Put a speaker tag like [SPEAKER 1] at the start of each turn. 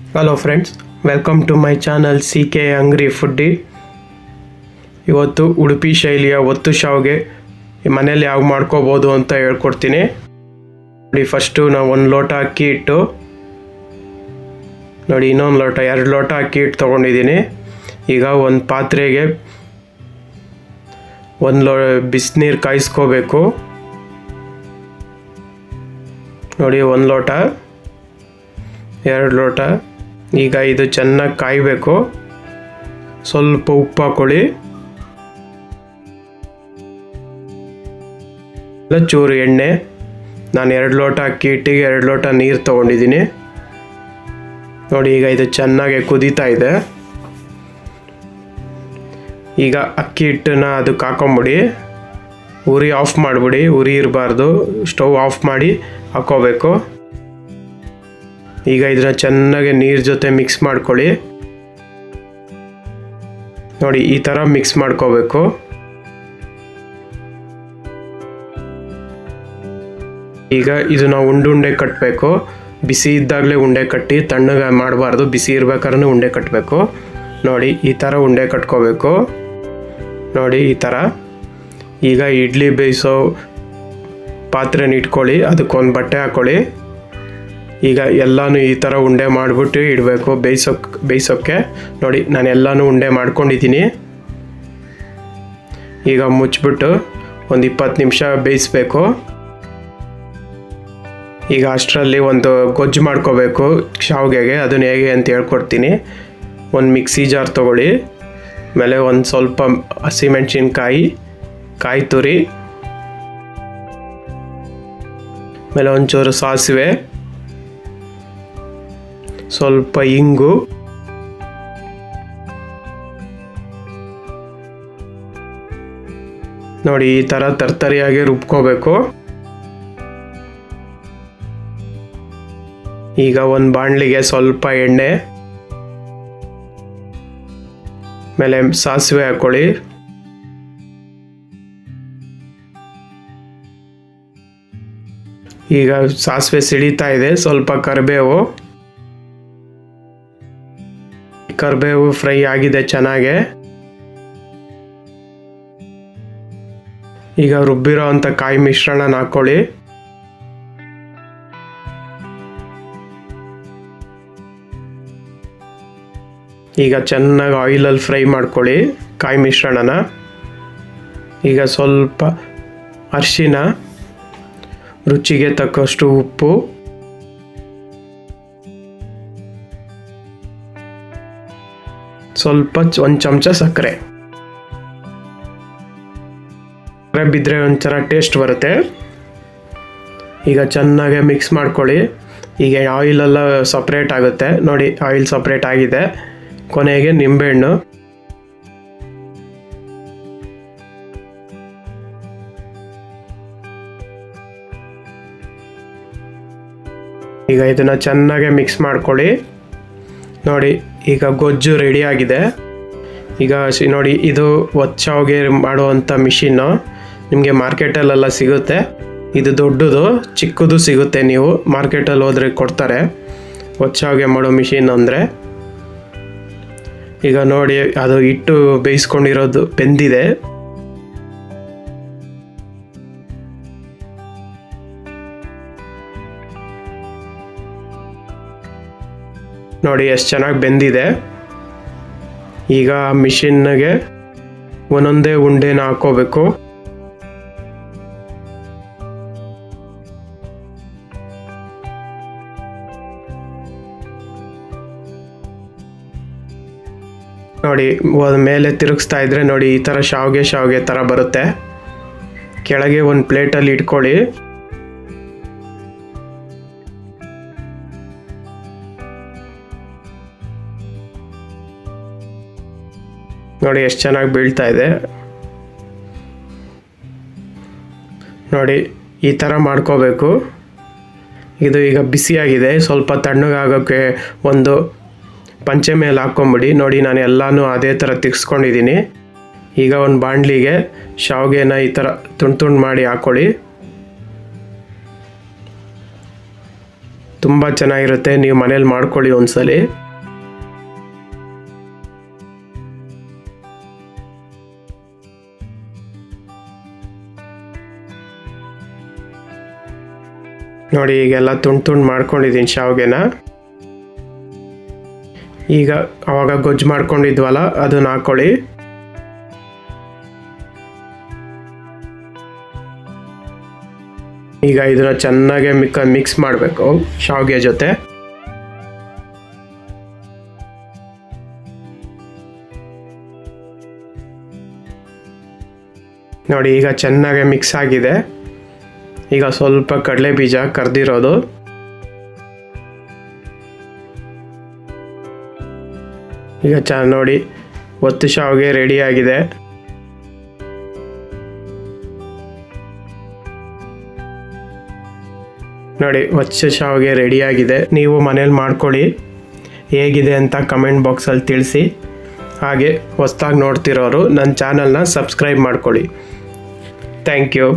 [SPEAKER 1] Hello friends welcome to my channel C K angry foodie ಇವತ್ತು ಉಡುಪಿ ಶೈಲಿಯ ಒತ್ತು ಶಾವ್ಗೆ ಮನೇಲಿ ಯಾವಾಗ ಮಾಡ್ಕೋಬೋದು ಅಂತ ಹೇಳ್ಕೊಡ್ತೀನಿ. ನೋಡಿ ಫಸ್ಟು ನಾವು ಒಂದು ಲೋಟ ಅಕ್ಕಿ ಇಟ್ಟು, ನೋಡಿ, ಇನ್ನೊಂದು ಲೋಟ, ಎರಡು ಲೋಟ ಅಕ್ಕಿ ಇಟ್ಟು ತೊಗೊಂಡಿದ್ದೀನಿ ಈಗ ಒಂದು ಪಾತ್ರೆಗೆ ಒಂದು ಲೋ, ಬಿಸಿನೀರು ಕಾಯಿಸ್ಕೋಬೇಕು. ನೋಡಿ, ಒಂದು ಲೋಟ, ಎರಡು ಲೋಟ ಈಗ ಇದು ಚೆನ್ನಾಗಿ ಕಾಯಬೇಕು. ಸ್ವಲ್ಪ ಉಪ್ಪು ಹಾಕೊಳ್ಳಿ. ಚೂರು ಎಣ್ಣೆ. ನಾನು ಎರಡು ಲೋಟ ಅಕ್ಕಿ ಹಿಟ್ಟಿಗೆ ಎರಡು ಲೋಟ ನೀರು ತೊಗೊಂಡಿದ್ದೀನಿ. ನೋಡಿ ಈಗ ಇದು ಚೆನ್ನಾಗಿ ಕುದೀತಾ ಇದೆ. ಈಗ ಅಕ್ಕಿ ಹಿಟ್ಟನ್ನ ಅದಕ್ಕೆ ಹಾಕೊಂಬಿಡಿ. ಉರಿ ಆಫ್ ಮಾಡಿಬಿಡಿ, ಉರಿ ಇರಬಾರ್ದು. ಸ್ಟವ್ ಆಫ್ ಮಾಡಿ ಹಾಕೋಬೇಕು. ಈಗ ಇದನ್ನ ಚೆನ್ನಾಗಿ ನೀರು ಜೊತೆ ಮಿಕ್ಸ್ ಮಾಡ್ಕೊಳ್ಳಿ. ನೋಡಿ, ಈ ಥರ ಮಿಕ್ಸ್ ಮಾಡ್ಕೋಬೇಕು. ಈಗ ಇದನ್ನ ಉಂಡುಂಡೆ ಉಂಡೆ ಉಂಡೆ ಕಟ್ಟಬೇಕು ಬಿಸಿ ಇದ್ದಾಗಲೇ ಉಂಡೆ ಕಟ್ಟಿ, ತಣ್ಣಗೆ ಮಾಡಬಾರ್ದು. ಬಿಸಿ ಇರ್ಬೇಕಾದ್ರೆ ಉಂಡೆ ಕಟ್ಟಬೇಕು ನೋಡಿ, ಈ ಥರ ಉಂಡೆ ಕಟ್ಕೋಬೇಕು. ನೋಡಿ, ಈ ಥರ ಈಗ ಇಡ್ಲಿ ಬೇಯಿಸೋ ಪಾತ್ರೆನ ಇಟ್ಕೊಳ್ಳಿ. ಅದಕ್ಕೊಂದು ಬಟ್ಟೆ ಹಾಕ್ಕೊಳ್ಳಿ ಈಗ ಎಲ್ಲನೂ ಈ ಥರ ಉಂಡೆ ಮಾಡಿಬಿಟ್ಟು ಇಡಬೇಕು. ಬೇಯಿಸೋಕೆ, ಬೇಯಿಸೋಕ್ಕೆ. ನೋಡಿ, ನಾನು ಎಲ್ಲನೂ ಉಂಡೆ ಮಾಡ್ಕೊಂಡಿದ್ದೀನಿ. ಈಗ ಮುಚ್ಚಿಬಿಟ್ಟು ಒಂದು ಇಪ್ಪತ್ತು ನಿಮಿಷ ಬೇಯಿಸ್ಬೇಕು. ಈಗ ಅಷ್ಟರಲ್ಲಿ ಒಂದು ಗೊಜ್ಜು ಮಾಡ್ಕೋಬೇಕು ಶಾವಿಗೆಗೆ. ಅದನ್ನು ಹೇಗೆ ಅಂತ ಹೇಳ್ಕೊಡ್ತೀನಿ. ಒಂದು ಮಿಕ್ಸಿ ಜಾರ್ ತೊಗೊಳ್ಳಿ. ಆಮೇಲೆ ಒಂದು ಸ್ವಲ್ಪ ಹಸಿಮೆಣ್ಸಿನ್ಕಾಯಿ, ಕಾಯಿ ತುರಿ. ಆಮೇಲೆ ಒಂಚೂರು ಸಾಸಿವೆ. ಸ್ವಲ್ಪ ಇಂಗು. ನೋಡಿ, ಈ ಥರ ತರ್ತರಿಯಾಗಿ ರುಬ್ಕೋಬೇಕು. ಈಗ ಒಂದು ಬಾಣಲಿಗೆ ಸ್ವಲ್ಪ ಎಣ್ಣೆ. ಮೇಲೆ ಸಾಸಿವೆ ಹಾಕ್ಕೊಳ್ಳಿ ಈಗ ಸಾಸಿವೆ ಸಿಡಿತಾ ಇದೆ, ಸ್ವಲ್ಪ ಕರಿಬೇವು. ಕರಿಬೇವು ಫ್ರೈ ಆಗಿದೆ ಚೆನ್ನಾಗೆ. ಈಗ ರುಬ್ಬಿರೋ ಅಂಥ ಕಾಯಿ ಮಿಶ್ರಣನ ಹಾಕ್ಕೊಳ್ಳಿ ಈಗ ಚೆನ್ನಾಗಿ ಆಯಿಲಲ್ಲಿ ಫ್ರೈ ಮಾಡ್ಕೊಳ್ಳಿ ಕಾಯಿ ಮಿಶ್ರಣನ. ಈಗ ಸ್ವಲ್ಪ ಅರಿಶಿನ, ರುಚಿಗೆ ತಕ್ಕಷ್ಟು ಉಪ್ಪು. ಸ್ವಲ್ಪ ಒಂದು ಚಮಚ ಸಕ್ಕರೆ. ಸಕ್ಕರೆ ಬಿದ್ದರೆ ಒಂಥರ ಟೇಸ್ಟ್ ಬರುತ್ತೆ. ಈಗ ಚೆನ್ನಾಗಿ ಮಿಕ್ಸ್ ಮಾಡ್ಕೊಳ್ಳಿ. ಈಗ ಆಯಿಲೆಲ್ಲ ಸಪ್ರೇಟ್ ಆಗುತ್ತೆ. ನೋಡಿ ಆಯಿಲ್ ಸಪ್ರೇಟ್ ಆಗಿದೆ. ಕೊನೆಗೆ ನಿಂಬೆಹಣ್ಣು. ಈಗ ಇದನ್ನು ಚೆನ್ನಾಗಿ ಮಿಕ್ಸ್ ಮಾಡ್ಕೊಳ್ಳಿ. ನೋಡಿ ಈಗ ಗೊಜ್ಜು ರೆಡಿ ಆಗಿದೆ. ಈಗ ನೋಡಿ, ಇದು ಒಚ್ಚಾವ್ಗೆ ಮಾಡುವಂಥ ಮಿಷಿನ್ನು ನಿಮಗೆ ಮಾರ್ಕೆಟಲ್ಲೆಲ್ಲ ಸಿಗುತ್ತೆ. ಇದು ದೊಡ್ಡದು, ಚಿಕ್ಕದು ಸಿಗುತ್ತೆ ನೀವು ಮಾರ್ಕೆಟಲ್ಲಿ ಹೋದರೆ ಕೊಡ್ತಾರೆ. ಒಚ್ಚಾವ್ಗೆ ಮಾಡೋ ಮಿಷಿನ್ ಅಂದರೆ. ಈಗ ನೋಡಿ, ಅದು ಹಿಟ್ಟು ಬೇಯಿಸ್ಕೊಂಡಿರೋದು ಬೆಂದಿದೆ. ನೋಡಿ, ಎಷ್ಟು ಚೆನ್ನಾಗಿ ಬೆಂದಿದೆ. ಈಗ ಮಿಷಿನ್ಗೆ ಒಂದೊಂದೇ ಉಂಡೆನ ಹಾಕೋಬೇಕು ನೋಡಿ ಮೇಲೆ ತಿರುಗಿಸ್ತಾ ಇದ್ರೆ ನೋಡಿ, ಈ ಥರ ಶಾವಿಗೆ ಶಾವಿಗೆ ಥರ ಬರುತ್ತೆ. ಕೆಳಗೆ ಒಂದು ಪ್ಲೇಟಲ್ಲಿ ಇಟ್ಕೊಳ್ಳಿ. ನೋಡಿ ಎಷ್ಟು ಚೆನ್ನಾಗಿ ಬೀಳ್ತಾ ಇದೆ. ನೋಡಿ, ಈ ಥರ ಮಾಡ್ಕೋಬೇಕು. ಇದು ಈಗ ಬಿಸಿಯಾಗಿದೆ. ಸ್ವಲ್ಪ ತಣ್ಣಗಾಗೋಕ್ಕೆ ಒಂದು ಪಂಚೆ ಮೇಲೆ ಹಾಕ್ಕೊಂಬಿಡಿ. ನೋಡಿ, ನಾನು ಎಲ್ಲನೂ ಅದೇ ಥರ ತಿಕ್ಸ್ಕೊಂಡಿದ್ದೀನಿ. ಈಗ ಒಂದು ಬಾಣಲಿಗೆ ಶಾವ್ಗೆನ ಈ ಥರ ತುಂಡು ತುಂಡು ಮಾಡಿ ಹಾಕ್ಕೊಳ್ಳಿ ತುಂಬ ಚೆನ್ನಾಗಿರುತ್ತೆ. ನೀವು ಮನೇಲಿ ಮಾಡ್ಕೊಳ್ಳಿ ಒಂದ್ಸಲಿ. ನೋಡಿ, ಈಗೆಲ್ಲ ತುಂಡು ತುಂಡು ಮಾಡ್ಕೊಂಡಿದ್ದೀನಿ ಶಾವ್ಗೆನ. ಈಗ ಅವಾಗ ಗೊಜ್ಜು ಮಾಡ್ಕೊಂಡಿದ್ವಲ್ಲ, ಅದನ್ನ ಹಾಕೊಳ್ಳಿ. ಈಗ ಇದನ್ನ ಚೆನ್ನಾಗಿ ಮಿಕ್ಕ ಮಿಕ್ಸ್ ಮಾಡಬೇಕು ಶಾವ್ಗೆ ಜೊತೆ. ನೋಡಿ, ಈಗ ಚೆನ್ನಾಗಿ ಮಿಕ್ಸ್ ಆಗಿದೆ. ಈಗ ಸ್ವಲ್ಪ ಕಡಲೆ ಬೀಜ ಕರೆದಿರೋದು. ಈಗ ಚ, ನೋಡಿ, ಒತ್ತು ಶಾವಿಗೆ ರೆಡಿ ಆಗಿದೆ. ನೋಡಿ ಒಚ್ಚ ಶಾವಿಗೆ ರೆಡಿಯಾಗಿದೆ ನೀವು ಮನೇಲಿ ಮಾಡ್ಕೊಳ್ಳಿ. ಹೇಗಿದೆ ಅಂತ ಕಮೆಂಟ್ ಬಾಕ್ಸಲ್ಲಿ ತಿಳಿಸಿ. ಹಾಗೆ ಹೊಸ್ದಾಗಿ ನೋಡ್ತಿರೋರು ನನ್ನ ಚಾನಲ್ನ ಸಬ್ಸ್ಕ್ರೈಬ್ ಮಾಡ್ಕೊಳ್ಳಿ. Thank you